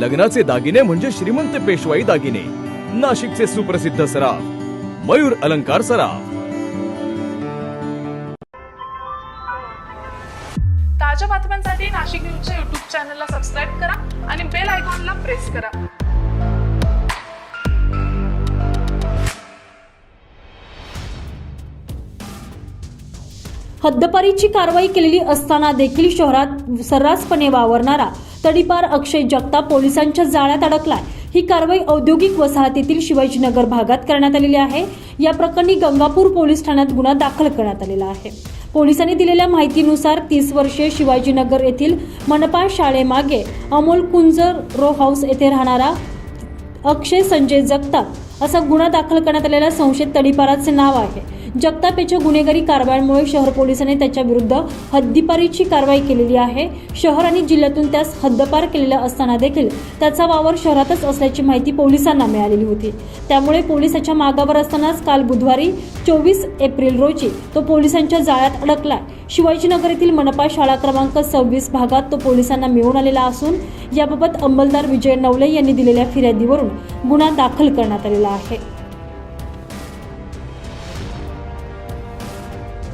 लग्नाचे दागिने म्हणजे श्रीमंत पेशवाई दागिने. नाशिकचे सुप्रसिद्ध सराफ मयूर अलंकार सराफ. ताज्या बातम्यांसाठी नाशिक न्यूजच्या युट्यूब चॅनलला सबस्क्राईब करा आणि बेल आयकॉनला प्रेस करा. हद्दपारीची कारवाई केलेली असताना देखील शहरात सर्रासपणे वावरणारा तडीपार अक्षय जगताप पोलिसांच्या जाळ्यात अडकलाय. ही कारवाई औद्योगिक वसाहतीतील शिवाजीनगर भागात करण्यात आलेली आहे. या प्रकरणी गंगापूर पोलीस ठाण्यात गुन्हा दाखल करण्यात आलेला आहे. पोलिसांनी दिलेल्या माहितीनुसार तीस वर्षीय शिवाजीनगर येथील मनपा शाळेमागे अमोल कुंजर रो हाऊस येथे राहणारा अक्षय संजय जगताप असा गुन्हा दाखल करण्यात आलेल्या संशयित तडीपाराचे नाव आहे. जगताप याच्या गुन्हेगारी कारवायांमुळे शहर पोलिसांनी त्याच्या विरुद्ध हद्दीपारीची कारवाई केलेली आहे. शहर आणि जिल्ह्यातून त्यास हद्दपार केलेला असताना देखील त्याचा वावर शहरातच असल्याची माहिती पोलिसांना मिळालेली होती. त्यामुळे पोलिसाच्या मागावर असतानाच काल बुधवारी चोवीस एप्रिल रोजी तो पोलिसांच्या जाळ्यात अडकला शिवाजीनगर येथील मनपा शाळा क्रमांक सव्वीस भागात तो पोलिसांना मिळून आलेला असून याबाबत अंमलदार विजय नवले यांनी दिलेल्या फिर्यादीवरून गुन्हा दाखल करण्यात आलेला आहे.